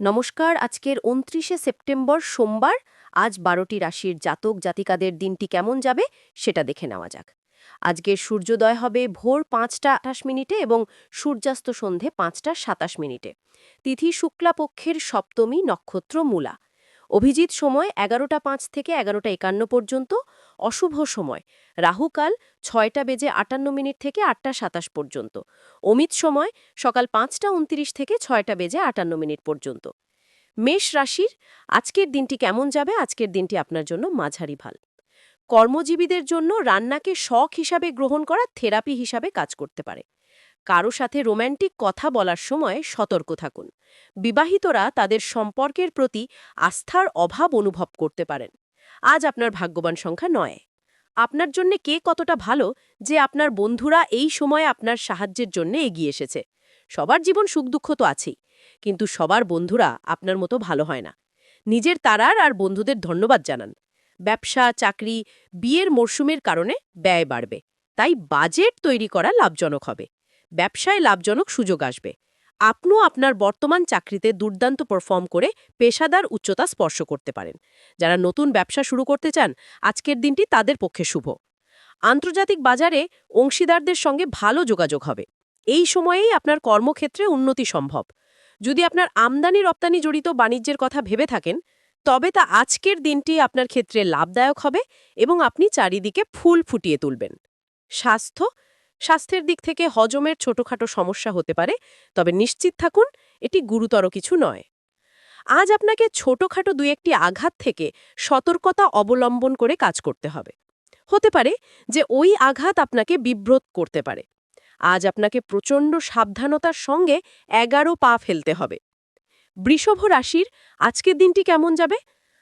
নমস্কার, আজকের উনত্রিশে সেপ্টেম্বর সোমবার, আজ বারোটি রাশির জাতক জাতিকাদের দিনটি কেমন যাবে সেটা দেখে নেওয়া যাক। আজকের সূর্যোদয় হবে ভোর পাঁচটা আঠাশ মিনিটে এবং সূর্যাস্ত সন্ধে পাঁচটা সাতাশ মিনিটে। তিথি শুক্লাপক্ষের সপ্তমী নক্ষত্র মূলা। অভিজিৎ সময় এগারোটা পাঁচ থেকে এগারোটা একান্ন পর্যন্ত, অশুভ সময় রাহুকাল ছয়টা বেজে আটান্ন মিনিট থেকে আটটা সাতাশ পর্যন্ত, অমিত সময় সকাল পাঁচটা উনত্রিশ থেকে ছয়টা বেজে আটান্ন মিনিট পর্যন্ত। মেষ রাশির আজকের দিনটি কেমন যাবে? আজকের দিনটি আপনার জন্য মাঝারি ভালো। কর্মজীবীদের জন্য রান্নাকে শখ হিসাবে গ্রহণ করা, থেরাপি হিসাবে কাজ করতে পারে। কারও সাথে রোম্যান্টিক কথা বলার সময় সতর্ক থাকুন। বিবাহিতরা তাদের সম্পর্কের প্রতি আস্থার অভাব অনুভব করতে পারেন। আজ আপনার ভাগ্যবান সংখ্যা নয়। আপনার জন্য কে কতটা ভালো যে আপনার বন্ধুরা এই সময়ে আপনার সাহায্যের জন্য এগিয়ে এসেছে। সবার জীবন সুখ দুঃখ তো আছেই, কিন্তু সবার বন্ধুরা আপনার মতো ভালো হয় না। নিজের তারার আর বন্ধুদের ধন্যবাদ জানান। ব্যবসা, চাকরি, বিয়ের মরশুমের কারণে ব্যয় বাড়বে। তাই বাজেট তৈরি করা লাভজনক হবে। ব্যবসায় লাভজনক সুযোগ আসবে। আপনিও আপনার বর্তমান চাকরিতে দুর্দান্ত পারফর্ম করে পেশাদার উচ্চতা স্পর্শ করতে পারেন। যারা নতুন ব্যবসা শুরু করতে চান, আজকের দিনটি তাদের পক্ষে শুভ। আন্তর্জাতিক বাজারে অংশীদারদের সঙ্গে ভালো যোগাযোগ হবে। এই সময়েই আপনার কর্মক্ষেত্রে উন্নতি সম্ভব। যদি আপনার আমদানি রপ্তানি জড়িত বাণিজ্যের কথা ভেবে থাকেন, তবে তা আজকের দিনটি আপনার ক্ষেত্রে লাভদায়ক হবে এবং আপনি চারিদিকে ফুল ফুটিয়ে তুলবেন। স্বাস্থ্য স্বাস্থ্যের দিক থেকে হজমের ছোটখাটো সমস্যা হতে পারে, তবে নিশ্চিত থাকুন, এটি গুরুতর কিছু নয়। আজ আপনাকে ছোটখাটো দুই একটি আঘাত থেকে সতর্কতা অবলম্বন করে কাজ করতে হবে। হতে পারে যে ওই আঘাত আপনাকে বিব্রত করতে পারে। আজ আপনাকে প্রচণ্ড সাবধানতার সঙ্গে এগারো পা ফেলতে হবে। বৃষভ রাশির আজকের দিনটি কেমন যাবে?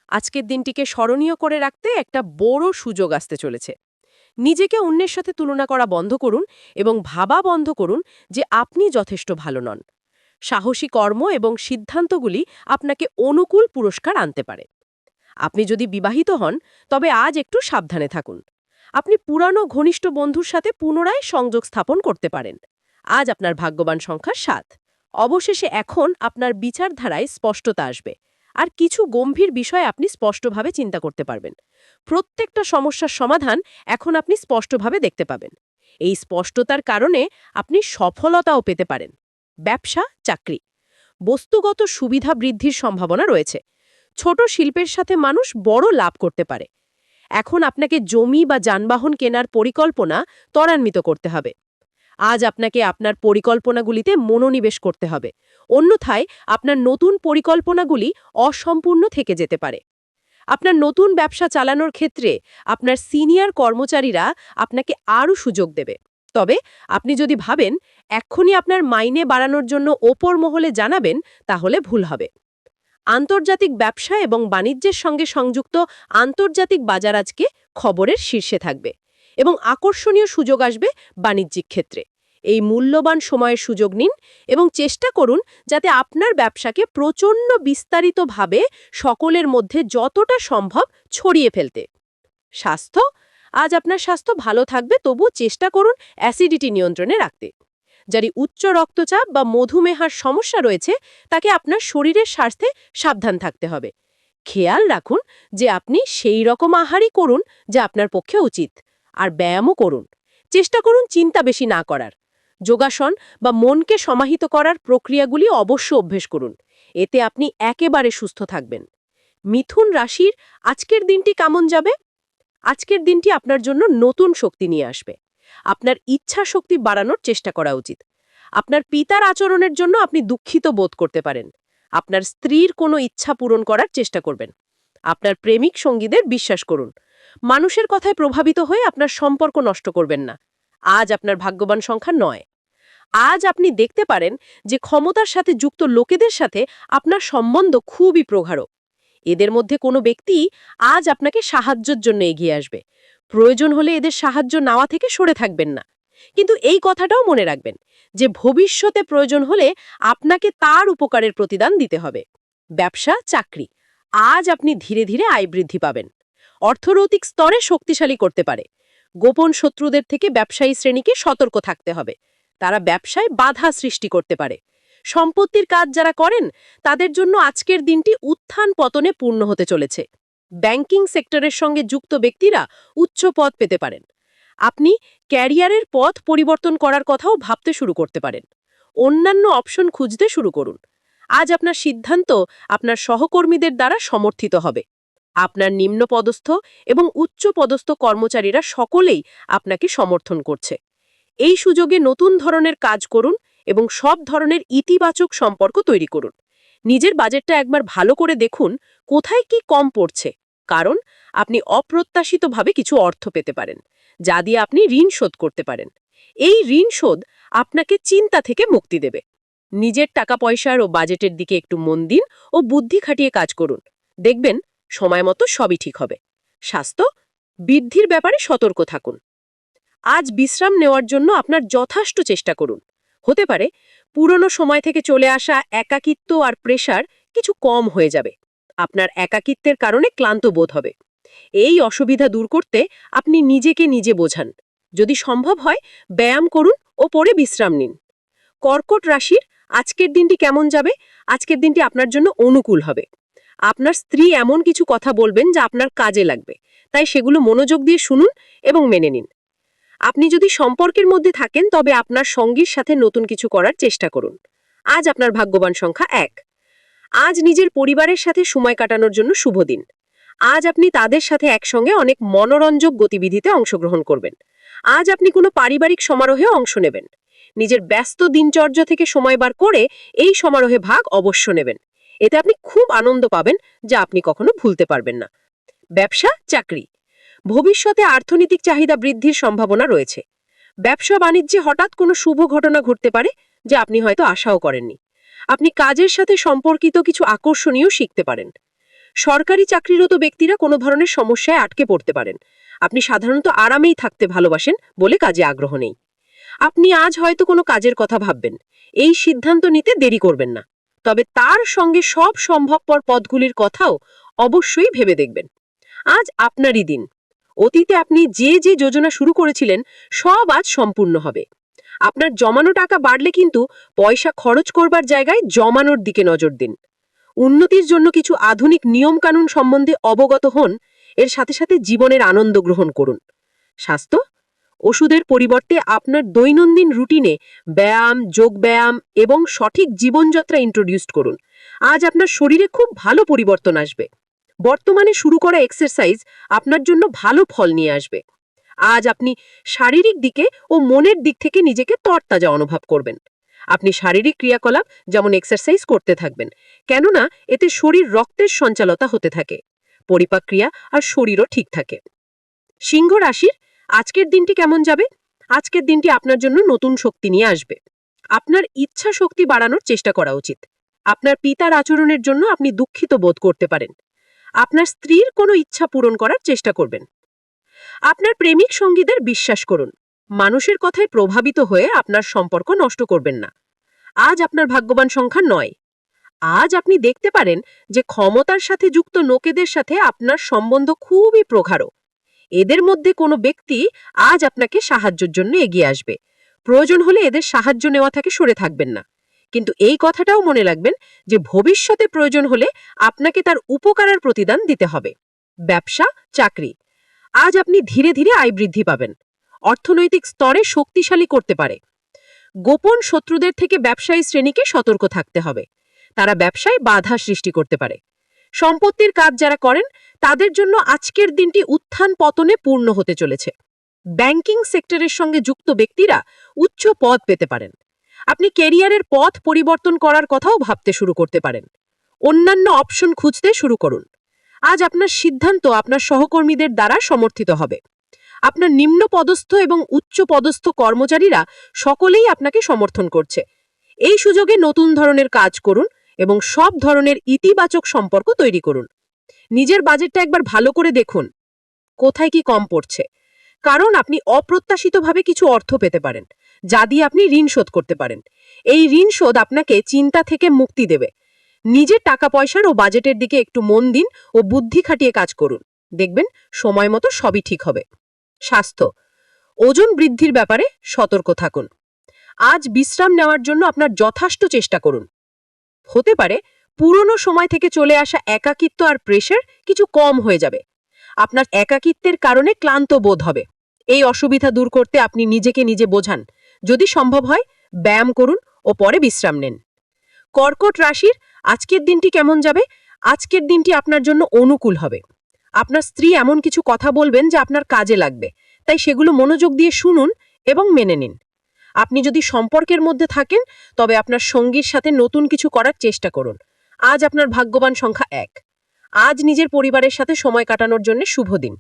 আজকের দিনটিকে স্মরণীয় করে রাখতে একটা বড় সুযোগ আসতে চলেছে। নিজেকে অন্যের সাথে তুলনা করা বন্ধ করুন এবং ভাবা বন্ধ করুন যে আপনি যথেষ্ট ভালো নন। সাহসী কর্ম এবং সিদ্ধান্তগুলি আপনাকে অনুকূল পুরস্কার আনতে পারে। আপনি যদি বিবাহিত হন, তবে আজ একটু সাবধানে থাকুন। আপনি পুরানো ঘনিষ্ঠ বন্ধুর সাথে পুনরায় সংযোগ স্থাপন করতে পারেন। আজ আপনার ভাগ্যবান সংখ্যা সাত। অবশেষে এখন আপনার বিচারধারায় স্পষ্টতা আসবে। আর কিছু গম্ভীর বিষয় আপনি স্পষ্টভাবে চিন্তা করতে পারবেন। প্রত্যেকটা সমস্যার সমাধান এখন আপনি স্পষ্টভাবে দেখতে পাবেন। এই স্পষ্টতার কারণে আপনি সফলতাও পেতে পারেন। ব্যবসা, চাকরি। বস্তুগত সুবিধা বৃদ্ধির সম্ভাবনা রয়েছে। ছোট শিল্পের সাথে মানুষ বড় লাভ করতে পারে। এখন আপনাকে জমি বা যানবাহন কেনার পরিকল্পনা ত্বরান্বিত করতে হবে। আজ আপনাকে আপনার পরিকল্পনাগুলিতে মনোনিবেশ করতে হবে। অন্যথায় আপনার নতুন পরিকল্পনাগুলি অসম্পূর্ণ থেকে যেতে পারে। আপনার নতুন ব্যবসা চালানোর ক্ষেত্রে আপনার সিনিয়র কর্মচারীরা আপনাকে আরও সুযোগ দেবে। তবে আপনি যদি ভাবেন, এক্ষুনি আপনার মাইনে বাড়ানোর জন্য ওপর মহলে জানাবেন, তাহলে ভুল হবে। আন্তর্জাতিক ব্যবসা এবং বাণিজ্যের সঙ্গে সংযুক্ত আন্তর্জাতিক বাজার আজকে খবরের শীর্ষে থাকবে। এবং আকর্ষণীয় সুযোগ আসবে বাণিজ্যিক ক্ষেত্রে। এই মূল্যবান সময়ের সুযোগ নিন এবং চেষ্টা করুন যাতে আপনার ব্যবসাকে প্রচণ্ড বিস্তারিতভাবে সকলের মধ্যে যতটা সম্ভব ছড়িয়ে ফেলতে। স্বাস্থ্য? আজ আপনার স্বাস্থ্য ভালো থাকবে তবু চেষ্টা করুন অ্যাসিডিটি নিয়ন্ত্রণে রাখতে। যারই উচ্চ রক্তচাপ বা মধুমেহার সমস্যা রয়েছে, তাকে আপনার শরীরের স্বাস্থ্যে সাবধান থাকতে হবে। খেয়াল রাখুন যে আপনি সেই রকম আহারই করুন যা আপনার পক্ষে উচিত। আর ব্যায়ামও করুন। চেষ্টা করুন চিন্তা বেশি না করার। যোগাসন বা মনকে সমাহিত করার প্রক্রিয়াগুলি অবশ্য অভ্যেস করুন। এতে আপনি একেবারে সুস্থ থাকবেন। মিথুন রাশির আজকের দিনটি কেমন যাবে? আজকের দিনটি আপনার জন্য নতুন শক্তি নিয়ে আসবে। আপনার ইচ্ছা শক্তি বাড়ানোর চেষ্টা করা উচিত। আপনার পিতার আচরণের জন্য আপনি দুঃখিত বোধ করতে পারেন। আপনার স্ত্রীর কোনো ইচ্ছা পূরণ করার চেষ্টা করবেন। আপনার প্রেমিক সঙ্গীদের বিশ্বাস করুন। মানুষের কথায় প্রভাবিত হয়ে আপনার সম্পর্ক নষ্ট করবেন না। আজ আপনার ভাগ্যবান সংখ্যা নয়। আজ আপনি দেখতে পারেন যে ক্ষমতার সাথে যুক্ত লোকেদের সাথে আপনার সম্বন্ধ খুবই প্রগাঢ়। এদের মধ্যে কোনো ব্যক্তি আজ আপনাকে সাহায্যের জন্য এগিয়ে আসবে। প্রয়োজন হলে এদের সাহায্য নেওয়া থেকে সরে থাকবেন না। কিন্তু এই কথাটাও মনে রাখবেন যে ভবিষ্যতে প্রয়োজন হলে আপনাকে তার উপকারের প্রতিদান দিতে হবে। ব্যবসা, চাকরি, আজ আপনি ধীরে ধীরে আয় বৃদ্ধি পাবেন। অর্থনৈতিক স্তরে শক্তিশালী করতে পারে। গোপন শত্রুদের থেকে ব্যবসায়ী শ্রেণীকে সতর্ক থাকতে হবে। তারা ব্যবসায় বাধা সৃষ্টি করতে পারে। সম্পত্তির কাজ যারা করেন, তাদের জন্য আজকের দিনটি উত্থান পতনে পূর্ণ হতে চলেছে। ব্যাংকিং সেক্টরের সঙ্গে যুক্ত ব্যক্তিরা উচ্চ পদ পেতে পারেন। আপনি ক্যারিয়ারের পথ পরিবর্তন করার কথাও ভাবতে শুরু করতে পারেন। অন্যান্য অপশন খুঁজতে শুরু করুন। আজ আপনার সিদ্ধান্ত আপনার সহকর্মীদের দ্বারা সমর্থিত হবে। আপনার নিম্নপদস্থ এবং উচ্চপদস্থ কর্মচারীরা সকলেই আপনাকে সমর্থন করছে। এই সুযোগে নতুন ধরনের কাজ করুন এবং সব ধরনের ইতিবাচক সম্পর্ক তৈরি করুন। নিজের বাজেটটা একবার ভালো করে দেখুন, কোথায় কি কম পড়ছে। কারণ, আপনি অপ্রত্যাশিতভাবে কিছু অর্থ পেতে পারেন, যা দিয়ে আপনি ঋণ শোধ করতে পারেন। এই ঋণ শোধ আপনাকে চিন্তা থেকে মুক্তি দেবে। নিজের টাকা পয়সার ও বাজেটের দিকে একটু মন দিন ও বুদ্ধি খাটিয়ে কাজ করুন। দেখবেন সময় মতো সবই ঠিক হবে। স্বাস্থ্য, বৃদ্ধির ব্যাপারে সতর্ক থাকুন। আজ বিশ্রাম নেওয়ার জন্য আপনার যথেষ্ট চেষ্টা করুন। হতে পারে পুরনো সময় থেকে চলে আসা একাকিত্ব আর প্রেশার কিছু কম হয়ে যাবে। আপনার একাকিত্বের কারণে ক্লান্ত বোধ হবে। এই অসুবিধা দূর করতে আপনি নিজেকে নিজে বোঝান। যদি সম্ভব হয়, ব্যায়াম করুন ও পরে বিশ্রাম নিন। কর্কট রাশির আজকের দিনটি কেমন যাবে? আজকের দিনটি আপনার জন্য অনুকূল হবে। আপনার স্ত্রী এমন কিছু কথা বলবেন যা আপনার কাজে লাগবে। তাই সেগুলো মনোযোগ দিয়ে শুনুন এবং মেনে নিন। আপনি যদি সম্পর্কের মধ্যে থাকেন, তবে আপনার সঙ্গীর সাথে নতুন কিছু করার চেষ্টা করুন। আজ আপনার ভাগ্যবান সংখ্যা এক। আজ নিজের পরিবারের সাথে সময় কাটানোর জন্য শুভ দিন। আজ আপনি তাদের সাথে একসঙ্গে অনেক মনোরঞ্জক গতিবিধিতে অংশগ্রহণ করবেন। আজ আপনি কোনো পারিবারিক সমারোহে অংশ নেবেন। নিজের ব্যস্ত দিনচর্যা থেকে সময় বার করে এই সমারোহে ভাগ অবশ্য নেবেন। এতে আপনি খুব আনন্দ পাবেন যা আপনি কখনো ভুলতে পারবেন না। ব্যবসা, চাকরি। ভবিষ্যতে অর্থনৈতিক চাহিদা বৃদ্ধির সম্ভাবনা রয়েছে। ব্যবসা বাণিজ্যে হঠাৎ কোনো শুভ ঘটনা ঘটতে পারে যা আপনি হয়তো আশাও করেননি। আপনি কাজের সাথে সম্পর্কিত কিছু আকর্ষণীয় শিখতে পারেন। সরকারি চাকরিরত ব্যক্তিরা কোনো ধরনের সমস্যায় আটকে পড়তে পারেন। আপনি সাধারণত আরামেই থাকতে ভালোবাসেন বলে কাজে আগ্রহ নেই। আপনি আজ হয়তো কোনো কাজের কথা ভাববেন। এই সিদ্ধান্ত নিতে দেরি করবেন না। তবে তার সঙ্গে সব সম্ভবপর পদগুলির কথাও অবশ্যই ভেবে দেখবেন। আজ আপনারই দিন। অতীতে আপনি যে যে যোজনা শুরু করেছিলেন, সব আজ সম্পূর্ণ হবে। আপনার জমানো টাকা বাড়লে কিন্তু পয়সা খরচ করবার জায়গায় জমানোর দিকে নজর দিন। উন্নতির জন্য কিছু আধুনিক নিয়মকানুন সম্বন্ধে অবগত হন, এর সাথে সাথে জীবনের আনন্দ গ্রহণ করুন। স্বাস্থ্য ওষুধের পরিবর্তে আপনার দৈনন্দিন রুটিনে ব্যায়াম, যোগব্যায়াম এবং সঠিক জীবনযাত্রা ইন্ট্রোডিউস করুন। আজ আপনার শরীরে খুব ভালো পরিবর্তন আসবে। বর্তমানে শুরু করা এক্সারসাইজ আপনার জন্য ভালো ফল নিয়ে আসবে। আজ আপনি শারীরিক দিকে ও মনের দিক থেকে নিজেকে তরতাজা অনুভব করবেন। আপনি শারীরিক ক্রিয়াকলাপ যেমন এক্সারসাইজ করতে থাকবেন, কেননা এতে শরীর রক্তের সঞ্চালতা হতে থাকে পরিপাক্রিয়া আর শরীরও ঠিক থাকে। সিংহ রাশির আজকের দিনটি কেমন যাবে? আজকের দিনটি আপনার জন্য নতুন শক্তি নিয়ে আসবে। আপনার ইচ্ছা শক্তি বাড়ানোর চেষ্টা করা উচিত। আপনার পিতার আচরণের জন্য আপনি দুঃখিত বোধ করতে পারেন। আপনার স্ত্রীর কোনো ইচ্ছা পূরণ করার চেষ্টা করবেন। আপনার প্রেমিক সঙ্গীদের বিশ্বাস করুন। মানুষের কথায় প্রভাবিত হয়ে আপনার সম্পর্ক নষ্ট করবেন না। আজ আপনার ভাগ্যবান সংখ্যা নয়। আজ আপনি দেখতে পারেন যে ক্ষমতার সাথে যুক্ত লোকেদের সাথে আপনার সম্বন্ধ খুবই প্রগাঢ়। এদের মধ্যে কোনো ব্যক্তি আজ আপনাকে সাহায্যের জন্য এগিয়ে আসবে। প্রয়োজন হলে এদের সাহায্য নেওয়া থেকে সরে থাকবেন না। কিন্তু এই কথাটাও মনে রাখবেন যে ভবিষ্যতে প্রয়োজন হলে আপনাকে তার উপকারের প্রতিদান দিতে হবে। ব্যবসা, চাকরি। আজ আপনি ধীরে ধীরে আয় বৃদ্ধি পাবেন। অর্থনৈতিক স্তরে শক্তিশালী করতে পারে। গোপন শত্রুদের থেকে ব্যবসায়ী শ্রেণীকে সতর্ক থাকতে হবে। তারা ব্যবসায় বাধা সৃষ্টি করতে পারে। সম্পত্তির কাজ যারা করেন, তাদের জন্য আজকের দিনটি উত্থান পতনে পূর্ণ হতে চলেছে। ব্যাংকিং সেক্টরের সঙ্গে যুক্ত ব্যক্তিরা উচ্চ পদ পেতে পারেন। আপনি কেরিয়ারের পথ পরিবর্তন করার কথাও ভাবতে শুরু করতে পারেন। অন্যান্য অপশন খুঁজতে শুরু করুন। আজ আপনার সিদ্ধান্ত আপনার সহকর্মীদের দ্বারা সমর্থিত হবে। আপনার নিম্ন পদস্থ এবং উচ্চ পদস্থ কর্মচারীরা সকলেই আপনাকে সমর্থন করছে। এই সুযোগে নতুন ধরনের কাজ করুন এবং সব ধরনের ইতিবাচক সম্পর্ক তৈরি করুন। নিজের বাজেটটা একবার ভালো করে দেখুন। কোথায় কি কম পড়ছে? কারণ আপনি অপ্রত্যাশিতভাবে কিছু অর্থ পেতে পারেন, যা দিয়ে আপনি ঋণ শোধ করতে পারেন। এই ঋণ শোধ আপনাকে চিন্তা থেকে মুক্তি দেবে। নিজের টাকা পয়সার ও বাজেটের দিকে একটু মন দিন ও বুদ্ধি খাটিয়ে কাজ করুন। দেখবেন সময় মতো সবই ঠিক হবে। স্বাস্থ্য। ওজন বৃদ্ধির ব্যাপারে সতর্ক থাকুন। আজ বিশ্রাম নেওয়ার জন্য আপনার যথার্থ চেষ্টা করুন। হতে পারে পুরনো সময় থেকে চলে আসা একাকিত্ব আর প্রেশার কিছু কম হয়ে যাবে। আপনার একাকিত্বের কারণে ক্লান্ত বোধ হবে। এই অসুবিধা দূর করতে আপনি নিজেকে নিজে বোঝান। যদি সম্ভব হয়, ব্যায়াম করুন ও পরে বিশ্রাম নেন। কর্কট রাশির আজকের দিনটি কেমন যাবে? আজকের দিনটি আপনার জন্য অনুকূল হবে। আপনার স্ত্রী এমন কিছু কথা বলবেন যা আপনার কাজে লাগবে। তাই সেগুলো মনোযোগ দিয়ে শুনুন এবং মেনে নিন। আপনি যদি সম্পর্কের মধ্যে থাকেন, তবে আপনার সঙ্গীর সাথে নতুন কিছু করার চেষ্টা করুন। আজ আপনার ভাগ্যবান সংখ্যা এক। আজ নিজের পরিবারের সাথে সময় কাটানোর জন্য শুভ দিন।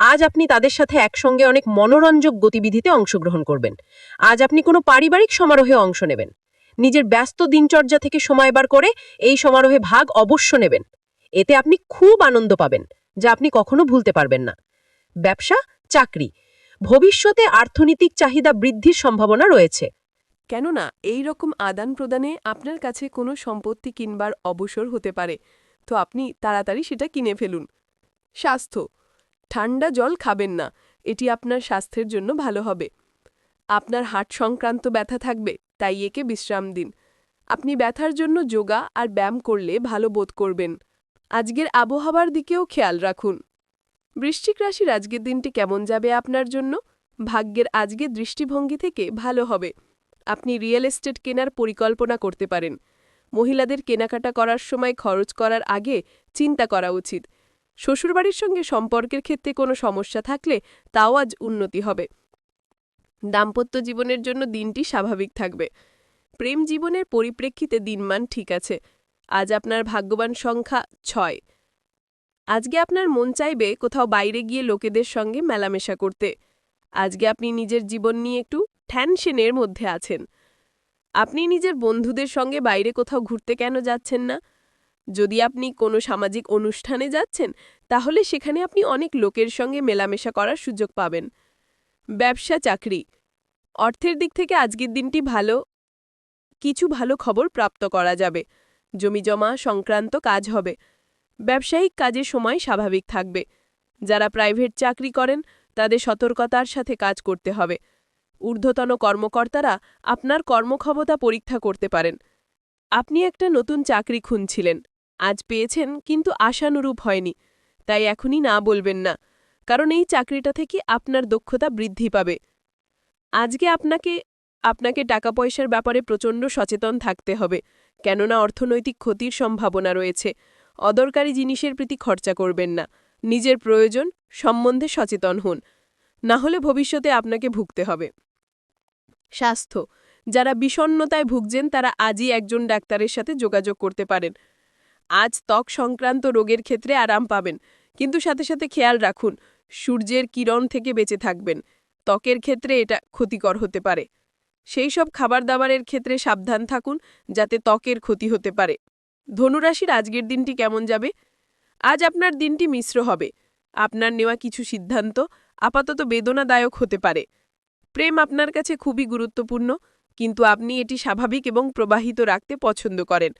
আজ আপনি তাদের সাথে একসঙ্গে অনেক মনোরঞ্জক গতিবিধিতে অংশগ্রহণ করবেন। আজ আপনি কোনো পারিবারিক সমারোহে অংশ নেবেন। নিজের ব্যস্ত দিনচর্যা থেকে সময় বার করে এই সমারোহে ভাগ অবশ্য নেবেন। এতে আপনি খুব আনন্দ পাবেন, যা আপনি কখনো ভুলতে পারবেন না। ব্যবসা, চাকরি ভবিষ্যতে অর্থনৈতিক চাহিদা বৃদ্ধির সম্ভাবনা রয়েছে। কেননা, এই রকম আদান প্রদানে আপনার কাছে কোনো সম্পত্তি কিনবার অবসর হতে পারে, তো আপনি তাড়াতাড়ি সেটা কিনে ফেলুন। স্বাস্থ্য, ঠান্ডা জল খাবেন না, এটি আপনার স্বাস্থ্যের জন্য ভালো হবে। আপনার হাট সংক্রান্ত ব্যথা থাকবে, তাই একে বিশ্রাম দিন। আপনি ব্যথার জন্য যোগা আর ব্যায়াম করলে ভালো বোধ করবেন। আজকের আবহাওয়ার দিকেও খেয়াল রাখুন। বৃশ্চিক রাশির আজকের দিনটি কেমন যাবে আপনার জন্য? ভাগ্যের আজকের দৃষ্টিভঙ্গি থেকে ভালো হবে। আপনি রিয়েল এস্টেট কেনার পরিকল্পনা করতে পারেন। মহিলাদের কেনাকাটা করার সময় খরচ করার আগে চিন্তা করা উচিত। শ্বশুরবাড়ির সঙ্গে সম্পর্কের ক্ষেত্রে কোনো সমস্যা থাকলে তাও আজ উন্নতি হবে। দাম্পত্য জীবনের জন্য দিনটি স্বাভাবিক থাকবে। প্রেম জীবনের পরিপ্রেক্ষিতে দিনমান ঠিক আছে। আজ আপনার ভাগ্যবান সংখ্যা ছয়। আজকে আপনার মন চাইবে কোথাও বাইরে গিয়ে লোকেদের সঙ্গে মেলামেশা করতে। আজকে আপনি নিজের জীবন নিয়ে একটু ঠ্যানশেনের মধ্যে আছেন। আপনি নিজের বন্ধুদের সঙ্গে বাইরে কোথাও ঘুরতে কেন যাচ্ছেন না? যদি আপনি কোনো সামাজিক অনুষ্ঠানে যাচ্ছেন, তাহলে সেখানে আপনি অনেক লোকের সঙ্গে মেলামেশা করার সুযোগ পাবেন। ব্যবসা, চাকরি। অর্থের দিক থেকে আজকের দিনটি ভালো, কিছু ভালো খবর প্রাপ্ত করা যাবে। জমিজমা সংক্রান্ত কাজ হবে। ব্যবসায়িক কাজের সময় স্বাভাবিক থাকবে। যারা প্রাইভেট চাকরি করেন, তাদের সতর্কতার সাথে কাজ করতে হবে। ঊর্ধ্বতন কর্মকর্তারা আপনার কর্মক্ষমতা পরীক্ষা করতে পারেন। আপনি একটা নতুন চাকরি খুঁজছিলেন। আজ পেয়েছেন, কিন্তু আশানুরূপ হয়নি। তাই এখনই না বলবেন না, কারণ এই চাকরিটা থেকে আপনার দক্ষতা বৃদ্ধি পাবে। আজকে আপনাকে আপনাকে টাকা পয়সার ব্যাপারে প্রচণ্ড সচেতন থাকতে হবে, কেননা অর্থনৈতিক ক্ষতির সম্ভাবনা রয়েছে। অদরকারি জিনিসের প্রতি খরচা করবেন না। নিজের প্রয়োজন সম্বন্ধে সচেতন হন। না হলে ভবিষ্যতে আপনাকে ভুগতে হবে। স্বাস্থ্য। যারা বিষণ্নতায় ভুগছেন, তারা আজই একজন ডাক্তারের সাথে যোগাযোগ করতে পারেন। আজ ত্বক সংক্রান্ত রোগের ক্ষেত্রে আরাম পাবেন, কিন্তু সাথে সাথে খেয়াল রাখুন, সূর্যের কিরণ থেকে বেঁচে থাকবেন। ত্বকের ক্ষেত্রে এটা ক্ষতিকর হতে পারে। সেই সব খাবার দাবারের ক্ষেত্রে সাবধান থাকুন, যাতে ত্বকের ক্ষতি হতে পারে। ধনুরাশির আজকের দিনটি কেমন যাবে? আজ আপনার দিনটি মিশ্র হবে। আপনার নেওয়া কিছু সিদ্ধান্ত আপাতত বেদনাদায়ক হতে পারে। প্রেম আপনার কাছে খুবই গুরুত্বপূর্ণ, কিন্তু আপনি এটি স্বাভাবিক এবং প্রবাহিত রাখতে পছন্দ করেন।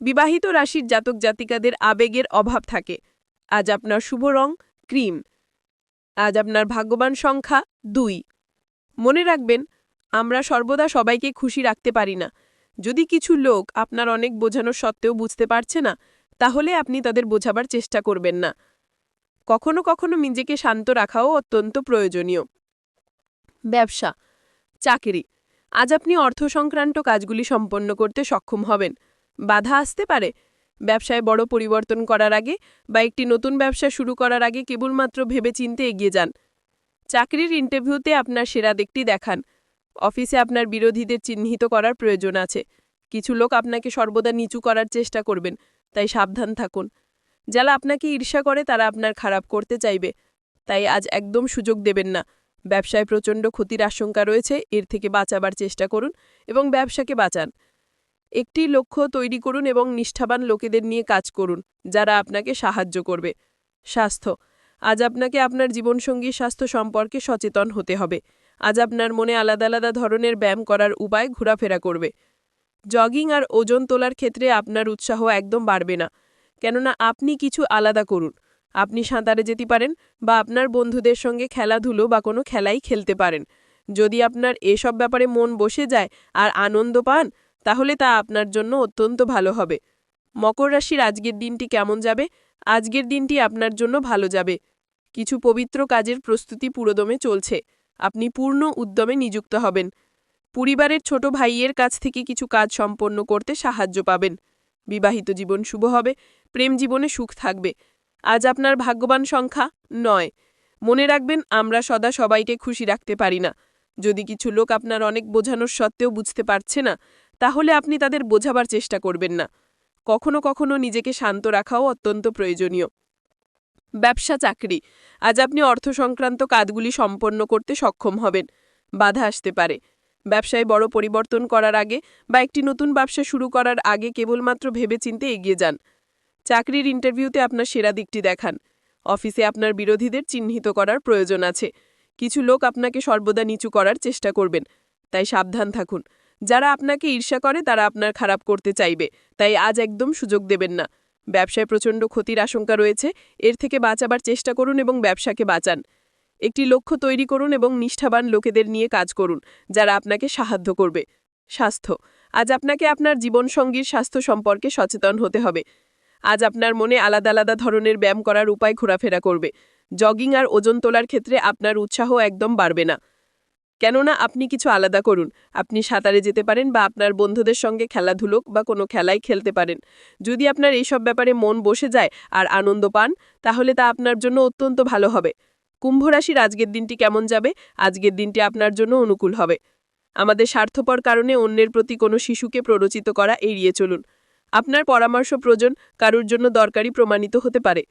বিবাহিত রাশির জাতক জাতিকাদের আবেগের অভাব থাকে। আজ আপনার শুভ রং ক্রিম। আজ আপনার ভাগ্যবান সংখ্যা দুই। মনে রাখবেন, আমরা সর্বদা সবাইকে খুশি রাখতে পারি না। যদি কিছু লোক আপনার অনেক বোঝানো সত্ত্বেও বুঝতে পারছে না, তাহলে আপনি তাদের বোঝাবার চেষ্টা করবেন না। কখনো কখনো নিজেকে শান্ত রাখাও অত্যন্ত প্রয়োজনীয়। ব্যবসা, চাকরি। আজ আপনি অর্থ সংক্রান্ত কাজগুলি সম্পন্ন করতে সক্ষম হবেন। বাধা আসতে পারে। ব্যবসায় বড় পরিবর্তন করার আগে বা একটি নতুন ব্যবসা শুরু করার আগে কেবলমাত্র ভেবেচিন্তে এগিয়ে যান। চাকরির ইন্টারভিউতে আপনার সেরা দিকটি দেখান। অফিসে আপনার বিরোধীদের চিহ্নিত করার প্রয়োজন আছে। কিছু লোক আপনাকে সর্বদা নিচু করার চেষ্টা করবেন, তাই সাবধান থাকুন। যারা আপনাকে ঈর্ষা করে, তারা আপনার খারাপ করতে চাইবে, তাই আজ একদম সুযোগ দেবেন না। ব্যবসায় প্রচণ্ড ক্ষতির আশঙ্কা রয়েছে, এর থেকে বাঁচাবার চেষ্টা করুন এবং ব্যবসাকে বাঁচান। একটি লক্ষ্য তৈরি করুন এবং নিষ্ঠাবান লোকেদের নিয়ে কাজ করুন, যারা আপনাকে সাহায্য করবে। স্বাস্থ্য। আজ আপনাকে আপনার জীবনসঙ্গীর স্বাস্থ্য সম্পর্কে সচেতন হতে হবে। আজ আপনার মনে আলাদা আলাদা ধরনের ব্যায়াম করার উপায় ঘোরাফেরা করবে। জগিং আর ওজন তোলার ক্ষেত্রে আপনার উৎসাহ একদম বাড়বে না। কেননা আপনি কিছু আলাদা করুন। আপনি সাঁতারে যেতে পারেন বা আপনার বন্ধুদের সঙ্গে খেলাধুলো বা কোনো খেলাই খেলতে পারেন। যদি আপনার এসব ব্যাপারে মন বসে যায় আর আনন্দ পান, তাহলে তা আপনার জন্য অত্যন্ত ভালো হবে। মকর রাশির আজকের দিনটি কেমন যাবে? আজকের দিনটি আপনার জন্য ভালো যাবে। কিছু পবিত্র কাজের প্রস্তুতি পুরোদমে চলছে। আপনি পূর্ণ উদ্যমে নিযুক্ত হবেন। পরিবারের ছোট ভাইয়ের কাছ থেকে কিছু কাজ সম্পন্ন করতে সাহায্য পাবেন। বিবাহিত জীবন শুভ হবে, প্রেম জীবনে সুখ থাকবে। আজ আপনার ভাগ্যবান সংখ্যা নয়। মনে রাখবেন, আমরা সদা সবাইকে খুশি রাখতে পারি না। যদি কিছু লোক আপনার অনেক বোঝানোর সত্ত্বেও বুঝতে পারছে না, তাহলে আপনি তাদের বোঝাবার চেষ্টা করবেন না। কখনো কখনো নিজেকে শান্ত রাখাও অত্যন্ত প্রয়োজনীয়। ব্যবসা চাকরি। আজ আপনি অর্থ সংক্রান্ত কাজগুলি সম্পন্ন করতে সক্ষম হবেন। বাধা আসতে পারে। ব্যবসায় বড় পরিবর্তন করার আগে বা একটি নতুন ব্যবসা শুরু করার আগে কেবলমাত্র ভেবেচিন্তে এগিয়ে যান। চাকরির ইন্টারভিউতে আপনার সেরা দিকটি দেখান। অফিসে আপনার বিরোধীদের চিহ্নিত করার প্রয়োজন আছে। কিছু লোক আপনাকে সর্বদা নিচু করার চেষ্টা করবেন। তাই সাবধান থাকুন। যারা আপনাকে ঈর্ষা করে তারা আপনার খারাপ করতে চাইবে। তাই আজ একদম সুযোগ দেবেন না। ব্যবসায় প্রচণ্ড ক্ষতির আশঙ্কা রয়েছে, এর থেকে বাঁচাবার চেষ্টা করুন এবং ব্যবসাকে বাঁচান। একটি লক্ষ্য তৈরি করুন এবং নিষ্ঠাবান লোকেদের নিয়ে কাজ করুন, যারা আপনাকে সাহায্য করবে। স্বাস্থ্য। আজ আপনাকে আপনার জীবনসঙ্গীর স্বাস্থ্য সম্পর্কে সচেতন হতে হবে। আজ আপনার মনে আলাদা আলাদা ধরনের ব্যায়াম করার উপায় ঘোরাফেরা করবে। জগিং আর ওজন তোলার ক্ষেত্রে আপনার উৎসাহ একদম বাড়বে না। কেননা আপনি কিছু আলাদা করুন। আপনি সাঁতারে যেতে পারেন বা আপনার বন্ধুদের সঙ্গে খেলাধুলো বা কোনো খেলাই খেলতে পারেন। যদি আপনার এইসব ব্যাপারে মন বসে যায় আর আনন্দ পান, তাহলে তা আপনার জন্য অত্যন্ত ভালো হবে। কুম্ভ রাশির আজকের দিনটি কেমন যাবে? আজকের দিনটি আপনার জন্য অনুকূল হবে। আমাদের স্বার্থপর কারণে অন্যের প্রতি কোনো শিশুকে প্ররোচিত করা এড়িয়ে চলুন। আপনার পরামর্শ প্রয়োজন, কারুর জন্য দরকারি প্রমাণিত হতে পারে।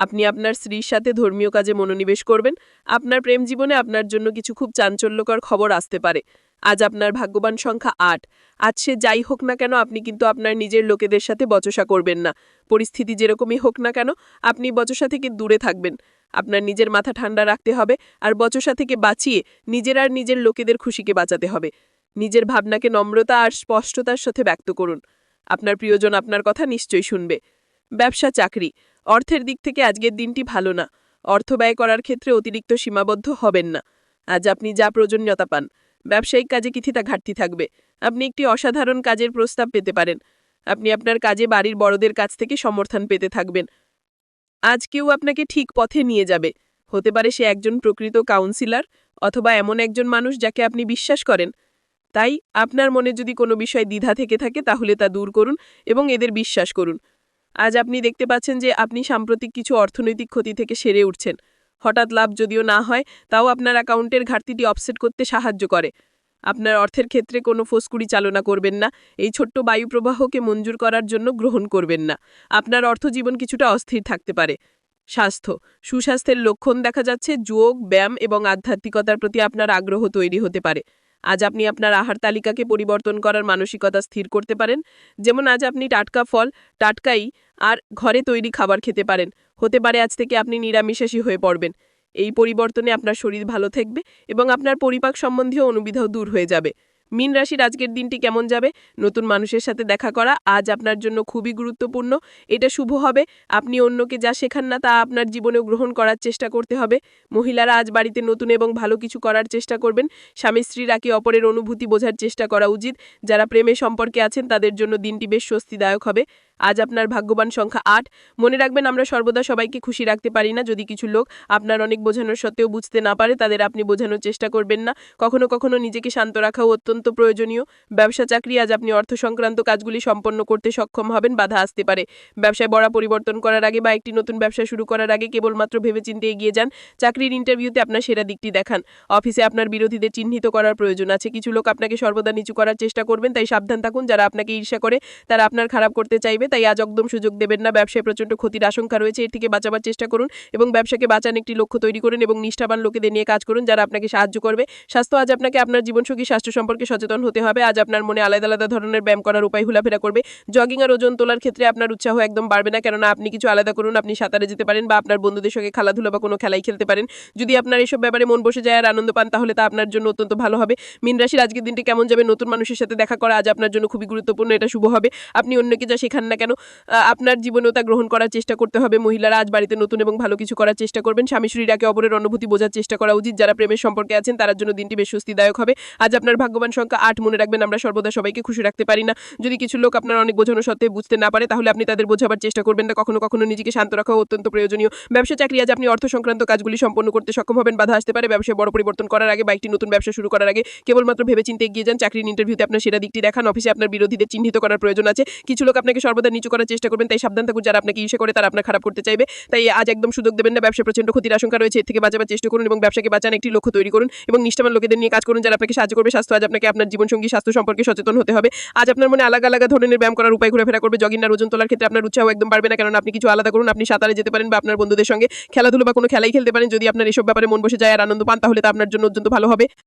আপনি আপনার স্ত্রীর সাথে ধর্মীয় কাজে মনোনিবেশ করবেন। আপনার প্রেম জীবনে আপনার জন্য কিছু খুব চাঞ্চল্যকর খবর আসতে পারে। আজ আপনার ভাগ্যবান সংখ্যা আট। আজ সে যাই হোক না কেন আপনি কিন্তু আপনার নিজের লোকেদের সাথে বচসা করবেন না। পরিস্থিতি যেরকমই হোক না কেন আপনি বচসা থেকে দূরে থাকবেন। আপনার নিজের মাথা ঠান্ডা রাখতে হবে আর বচসা থেকে বাঁচিয়ে নিজের আর নিজের লোকেদের খুশিকে বাঁচাতে হবে। নিজের ভাবনাকে নম্রতা আর স্পষ্টতার সাথে ব্যক্ত করুন। আপনার প্রিয়জন আপনার কথা নিশ্চয়ই শুনবে। ব্যবসা, চাকরি। অর্থের দিক থেকে আজকের দিনটি ভালো না। অর্থ ব্যয় করার ক্ষেত্রে অতিরিক্ত সীমাবদ্ধ হবেন না। আজ আপনি যা প্রয়োজনীয়তা পান। ব্যবসায়িক কাজে কিছুটা ঘাটতি থাকবে। আপনি একটি অসাধারণ কাজের প্রস্তাব পেতে পারেন। আপনি আপনার কাজে বাড়ির বড়দের কাছ থেকে সমর্থন পেতে থাকবেন। আজ কেউ আপনাকে ঠিক পথে নিয়ে যাবে। হতে পারে সে একজন প্রকৃত কাউন্সিলর অথবা এমন একজন মানুষ যাকে আপনি বিশ্বাস করেন। তাই আপনার মনে যদি কোনো বিষয় দ্বিধা থেকে থাকে তাহলে তা দূর করুন এবং এদের বিশ্বাস করুন। আজ আপনি দেখতে পাচ্ছেন যে আপনি সাম্প্রতিক কিছু অর্থনৈতিক ক্ষতি থেকে সেরে উঠছেন। হঠাৎ লাভ যদিও না হয়, তাও আপনার অ্যাকাউন্টের ঘাটতিটি অফসেট করতে সাহায্য করে। আপনার অর্থের ক্ষেত্রে কোনো ফোসকুড়ি চালনা করবেন না, এই ছোট্ট বায়ুপ্রবাহকে মঞ্জুর করার জন্য গ্রহণ করবেন না। আপনার অর্থজীবন কিছুটা অস্থির থাকতে পারে। স্বাস্থ্য, সুস্বাস্থ্যের লক্ষণ দেখা যাচ্ছে, যোগ, ব্যায়াম এবং আধ্যাত্মিকতার প্রতি আপনার আগ্রহ তৈরি হতে পারে। আজ আপনি আপনার আহার তালিকাকে পরিবর্তন করার মানসিকতা স্থির করতে পারেন। যেমন আজ আপনি টাটকা ফল, টাটকাই আর ঘরে তৈরি খাবার খেতে পারেন। হতে পারে আজ থেকে আপনি নিরামিষাসী হয়ে পড়বেন। এই পরিবর্তনে আপনার শরীর ভালো থাকবে এবং আপনার পরিপাক সম্বন্ধীয় অনুবিধাও দূর হয়ে যাবে। মীন রাশির আজকের দিনটি কেমন যাবে? নতুন মানুষের সাথে দেখা করা আজ আপনার জন্য খুবই গুরুত্বপূর্ণ। এটা শুভ হবে। আপনি অন্যকে যা শেখান না তা আপনার জীবনেও গ্রহণ করার চেষ্টা করতে হবে। মহিলারা আজ বাড়িতে নতুন এবং ভালো কিছু করার চেষ্টা করবেন। স্বামী স্ত্রীর একে অপরের অনুভূতি বোঝার চেষ্টা করা উচিত। যারা প্রেমে সম্পর্কে আছেন তাদের জন্য দিনটি বেশ স্বস্তিদায়ক হবে। আজ আপনার ভাগ্যবান সংখ্যা আট। মনে রাখবেন, আমরা সর্বদা সবাইকে খুশি রাখতে পারি না। যদি কিছু লোক আপনার অনেক বোঝানোর সত্ত্বেও বুঝতে না পারে, তাদের আপনি বোঝানোর চেষ্টা করবেন না। কখনো কখনো নিজেকে শান্ত রাখাও অত্যন্ত প্রয়োজনীয়। ব্যবসা চাকরি, আজ আপনি অর্থ সংক্রান্ত কাজগুলি সম্পন্ন করতে সক্ষম হবেন, বাধা আসতে পারে। ব্যবসায় বড় পরিবর্তন করার আগে বা একটি নতুন ব্যবসা শুরু করার আগে কেবলমাত্র ভেবেচিন্তে এগিয়ে যান। চাকরির ইন্টারভিউতে আপনার সেরা দিকটি দেখান। অফিসে আপনার বিরোধীদের চিহ্নিত করার প্রয়োজন আছে। কিছু লোক আপনাকে সর্বদা নিচু করার চেষ্টা করবেন, তাই সাবধান থাকুন। যারা আপনাকে ঈর্ষা করে, তারা আপনার খারাপ করতে চাইবে তাই আজ একদম সুযোগ দেবেন না। ব্যবসায় প্রচণ্ড ক্ষতির আশঙ্কা রয়েছে। এর থেকে বাঁচাবার চেষ্টা করুন এবং ব্যবসাকে বাঁচান একটি লক্ষ্য তৈরি করুন এবং নিষ্ঠাবান লোকেদের নিয়ে কাজ করুন যারা আপনাকে সাহায্য করবে। স্বাস্থ্য আজ আপনাকে আপনার জীবনসঙ্গী স্বাস্থ্য সম্পর্কে সচেতন হতে হবে। আজ আপনার মনে আলাদা আলাদা ধরনের ব্যায়াম করার উপায় ঘোলাফেরা করবে। জগিং আর ওজন তোলার ক্ষেত্রে আপনার উৎসাহ একদম বাড়বে না। কেননা আপনি কিছু আলাদা করুন, আপনি সাঁতারে যেতে পারেন বা আপনার বন্ধুদের সঙ্গে খেলাধুলা বা কোনো খেলাই খেলতে পারেন। যদি আপনার এসব ব্যাপারে মন বসে যায় আর আনন্দ পান, তাহলে তা আপনার জন্য অত্যন্ত ভালো হবে। মিন রাশির আজকের দিনটি কেমন যাবে? নতুন মানুষের সাথে দেখা করা আজ আপনার জন্য খুবই গুরুত্বপূর্ণ। এটা শুভ হবে। আপনি অন্যকে যা শেখান না কেন? আপনার জীবনেও তা গ্রহণ করার চেষ্টা করতে হবে। মহিলারা আজ বাড়িতে নতুন এবং ভালো কিছু করার চেষ্টা করবেন। স্বামী স্ত্রীর একে অপরের অনুভূতি বোঝার চেষ্টা করা উচিত। যারা প্রেমের সম্পর্কে আছেন তার জন্য দিনটি বেশ স্বস্তিদায়ক হবে। আজ আপনার ভাগ্যবান সংখ্যা আট। মনে রাখবেন, আমরা সর্বদা সবাইকে খুশি রাখতে পারি না। যদি কিছু লোক আপনার অনেক বোঝানো সত্ত্বে বুঝতে না পারে, তাহলে আপনি তাদের বোঝাবার চেষ্টা করবেন না। কখনো কখনো নিজেকে শান্ত রাখা অত্যন্ত প্রয়োজনীয়। ব্যবসা চাকরি, আজ আপনি অর্থ সংক্রান্ত কাজগুলি সম্পন্ন করতে সক্ষম হবেন। বাধা আসতে পারে। ব্যবসায় বড় পরিবর্তন করার আগে বা একটি নতুন ব্যবসা শুরু করার আগে কেবলমাত্র ভেবে চিন্তে এগিয়ে যান। চাকরির ইন্টারভিউতে আপনার সেরা দিকটি দেখান। অফিসে আপনার বিরোধীদের চিহ্নিত করার প্রয়োজন আছে। কিছু লোক আপনাকে সর্বদা নিচু করার চেষ্টা করবেন, তাই সাবধান থাকুন। যারা আপনাকে ইসে করে, তারা আপনার খারাপ করতে চাইবে। তাই আজ একদম সুযোগ দেবেন না ব্যবসা প্রচণ্ড ক্ষতির আশঙ্কা রয়েছে, এর থেকে বাঁচাবার চেষ্টা করুন এবং ব্যবসাকে বাঁচান, একটি লক্ষ্য তৈরি করুন এবং নিষ্ঠাবান লোকেদের নিয়ে কাজ করুন, যারা আপনাকে সাহায্য করবে, স্বাস্থ্য আজ আপনাকে আপনার জীবনসঙ্গী, স্বাস্থ্য সম্পর্কে সচেতন হতে হবে। আজ আপনার মনে আলাদা আলাদা ধরনের ব্যায়াম করার উপায় ঘোরাফেরা করবে। জগিং আর ওজন তোলার ক্ষেত্রে আপনার উৎসাহ একদম বাড়বে না কারণ আপনি কিছু আলাদা করুন, আপনি সাঁতারে যেতে পারেন বা আপনার বন্ধুদের সঙ্গে খেলাধুলো বা কোনো খেলাই খেলতে পারেন। যদি আপনার এসব ব্যাপারে মন বসে যায় আর আনন্দ পান, তাহলে তা আপনার জন্য অত্যন্ত ভালো হবে।